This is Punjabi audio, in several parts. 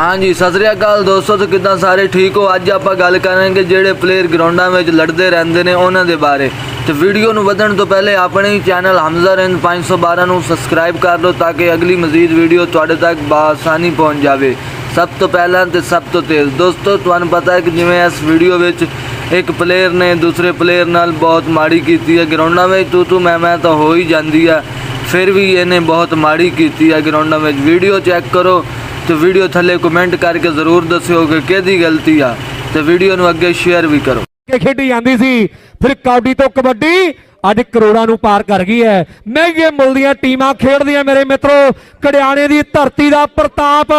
ਹਾਂਜੀ, ਸਤਿ ਸ੍ਰੀ ਅਕਾਲ ਦੋਸਤੋ ਤੇ ਕਿਦਾਂ ਸਾਰੇ ਠੀਕ ਹੋ? ਅੱਜ ਆਪਾਂ ਗੱਲ ਕਰਾਂਗੇ ਜਿਹੜੇ ਪਲੇਅਰ ਗਰਾਊਂਡਾਂ ਵਿੱਚ ਲੜਦੇ ਰਹਿੰਦੇ ਨੇ ਉਹਨਾਂ ਦੇ ਬਾਰੇ। ਤੇ ਵੀਡੀਓ ਨੂੰ ਵਧਣ ਤੋਂ ਪਹਿਲੇ ਆਪਣੇ ਹੀ ਚੈਨਲ ਹਮਜ਼ਾ ਰੈਨ 512 ਨੂੰ ਸਬਸਕ੍ਰਾਈਬ ਕਰ ਲਓ ਤਾਂ ਕਿ ਅਗਲੀ ਮਜ਼ੀਦ ਵੀਡੀਓ ਤੁਹਾਡੇ ਤੱਕ ਬਾਸਾਨੀ ਪਹੁੰਚ ਜਾਵੇ। ਸਭ ਤੋਂ ਪਹਿਲਾਂ ਤੇ ਸਭ ਤੋਂ ਤੇਜ਼। ਦੋਸਤੋ, ਤੁਹਾਨੂੰ ਪਤਾ ਹੈ ਕਿ ਜਿਵੇਂ ਇਸ ਵੀਡੀਓ ਵਿੱਚ ਇੱਕ ਪਲੇਅਰ ਨੇ ਦੂਸਰੇ ਪਲੇਅਰ ਨਾਲ ਬਹੁਤ ਮਾੜੀ ਕੀਤੀ ਹੈ ਗਰਾਊਂਡਾਂ ਵਿੱਚ, ਤੂੰ ਤੂੰ ਮੈਂ ਮੈਂ ਤਾਂ ਹੋ ਹੀ ਜਾਂਦੀ ਆ ਫਿਰ ਵੀ ਇਹਨੇ ਬਹੁਤ ਮਾੜੀ ਕੀਤੀ ਹੈ ਗਰਾਊਂਡਾਂ ਵਿੱਚ। ਵੀਡੀਓ ਚੈੱਕ ਕਰੋ। ਤੇ ਵੀਡੀਓ ਥੱਲੇ ਕਮੈਂਟ ਕਰਕੇ ਜ਼ਰੂਰ ਦੱਸਿਓ ਕਿ ਕਿਹਦੀ ਗਲਤੀ ਆ ਤੇ ਵੀਡੀਓ ਨੂੰ ਅੱਗੇ ਸ਼ੇਅਰ ਵੀ ਕਰੋ। ਕੇ ਖੇਡੀ ਜਾਂਦੀ ਸੀ ਫਿਰ ਕਬੱਡੀ ਤੋਂ ਕਬੱਡੀ ਅੱਜ ਕਰੋੜਾਂ ਨੂੰ ਪਾਰ ਕਰ ਗਈ ਹੈ। ਮਹਿੰਗੇ ਮੁੱਲ ਦੀਆਂ ਟੀਮਾਂ ਖੇਡਦੀਆਂ ਮੇਰੇ ਮਿੱਤਰੋ ਕੜਿਆਣੇ ਦੀ ਧਰਤੀ ਦਾ ਪ੍ਰਤਾਪ।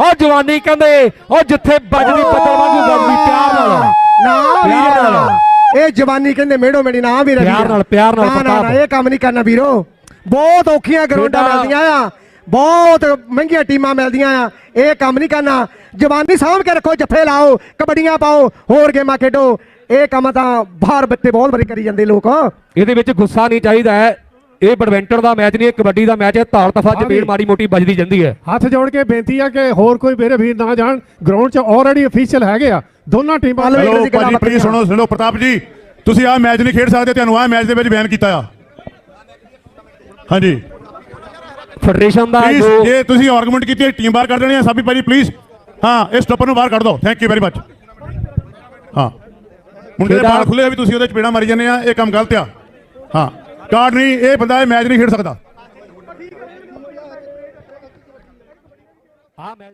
ਉਹ ਜਵਾਨੀ ਕਹਿੰਦੇ ਉਹ ਜਿੱਥੇ ਵੱਜਦੀ ਬੱਦਲ ਵਾਂਗੂ ਵੱਜਦੀ ਪਿਆਰ ਨਾਲ। ਨਾ ਪਿਆਰ ਨਾਲ। ਇਹ ਜਵਾਨੀ ਕਹਿੰਦੇ ਮੇੜੋ ਮੇੜੀ ਨਾ ਵੀਰ ਪਿਆਰ ਨਾਲ, ਪਿਆਰ ਨਾਲ ਨਾ, ਨਾ ਪ੍ਰਤਾਪ। ਨਾ ਇਹ ਕੰਮ ਨਹੀਂ ਕਰਨਾ ਵੀਰੋ। ਬਹੁਤ ਔਖੀਆਂ ਗਰਾਊਂਡਾਂ ਖੇਡਾਂ- ਮਿਲਦੀਆਂ ਆ। ਬਹੁਤ ਮਹਿੰਗੀਆਂ ਟੀਮਾਂ ਮਿਲਦੀਆਂ ਆ। ਇਹ ਕੰਮ ਨਹੀਂ ਕਰਨਾ। ਜਵਾਨੀ ਸਾਂਭ ਕੇ ਰੱਖੋ ਜੱਫੇ ਲਾਓ ਕਬੱਡੀਆਂ ਪਾਓ ਹੋਰ ਗੇਮਾਂ ਖੇਡੋ। ਇਹ ਕੰਮ ਤਾਂ ਬਾਹਰ ਬੱਚੇ ਬਹੁਤ ਵਾਰੀ ਕਰੀ ਜਾਂਦੇ ਲੋਕ। ਇਹਦੇ ਵਿੱਚ ਗੁੱਸਾ ਨਹੀਂ ਚਾਹੀਦਾ ਹੈ। ਇਹ ਬੈਡਮਿੰਟਨ ਦਾ ਮੈਚ ਨਹੀਂ ਇਹ ਕਬੱਡੀ ਦਾ ਮੈਚ ਹੈ। ਤਾਲ ਤਫਾ ਜ਼ਮੀਨ ਮਾੜੀ ਮੋਟੀ ਵੱਜਦੀ ਜਾਂਦੀ ਹੈ। ਹੱਥ ਜੋੜ ਕੇ ਬੇਨਤੀ ਆ ਕਿ ਹੋਰ ਕੋਈ ਮੇਰੇ ਵੀਰ ਨਾ ਜਾਣ। ਗਰਾਊਂਡ 'ਚ ਆਲਰੇਡੀ ਅਫੀਸ਼ੀਅਲ ਹੈਗੇ ਆ। ਦੋਨਾਂ ਟੀਮਾਂ ਹਲੋ ਭਾਜੀ ਪਲੀਜ਼ ਬਾਤਾਂ। ਸੁਣੋ ਸੁਣੋ ਪ੍ਰਤਾਪ ਜੀ। ਤੁਸੀਂ ਆਹ ਮੈਚ ਨਹੀਂ ਖੇਡ ਸਕਦੇ ਤੁਹਾਨੂੰ ਆਹ ਮੈਚ ਦੇ ਵਿੱਚ ਬੈਨ ਕੀਤਾ ਆ। ਹਾਂਜੀ। ਫੈਡਰੇਸ਼ਨ ਦਾ ਪਲੀਜ਼ ਜੋ ਜੇ ਤੁਸੀਂ ਆਰਗੂਮੈਂਟ ਕੀਤੀ ਹੈ ਟੀਮ ਬਾਹਰ ਕੱਢ ਦੇਣੀ ਹੈ ਸਾਬੀ ਭਾਜੀ ਪਲੀਜ਼ ਹਾਂ ਇਸ ਸਟੋਪਰ ਨੂੰ ਬਾਹਰ ਕੱਢ ਦਿਓ। ਥੈਂਕ ਯੂ ਵੈਰੀ ਮਚ ਹਾਂ। ਮੁੰਡੇ ਦੇ ਬਾਲ ਖੁੱਲੇ ਆ ਵੀ ਤੁਸੀਂ ਉਹਦੇ ਚਪੇੜਾ ਮਾਰੀ ਜਾਂਦੇ ਆ ਇਹ ਕੰਮ ਗਲਤ ਆ। ਹਾਂ। ਕਾਰਡ ਨਹੀਂ ਇਹ ਬੰਦਾ ਇਹ ਮੈਚ ਨਹੀਂ ਖੇਡ ਸਕਦਾ। ਆ ਮੈਚ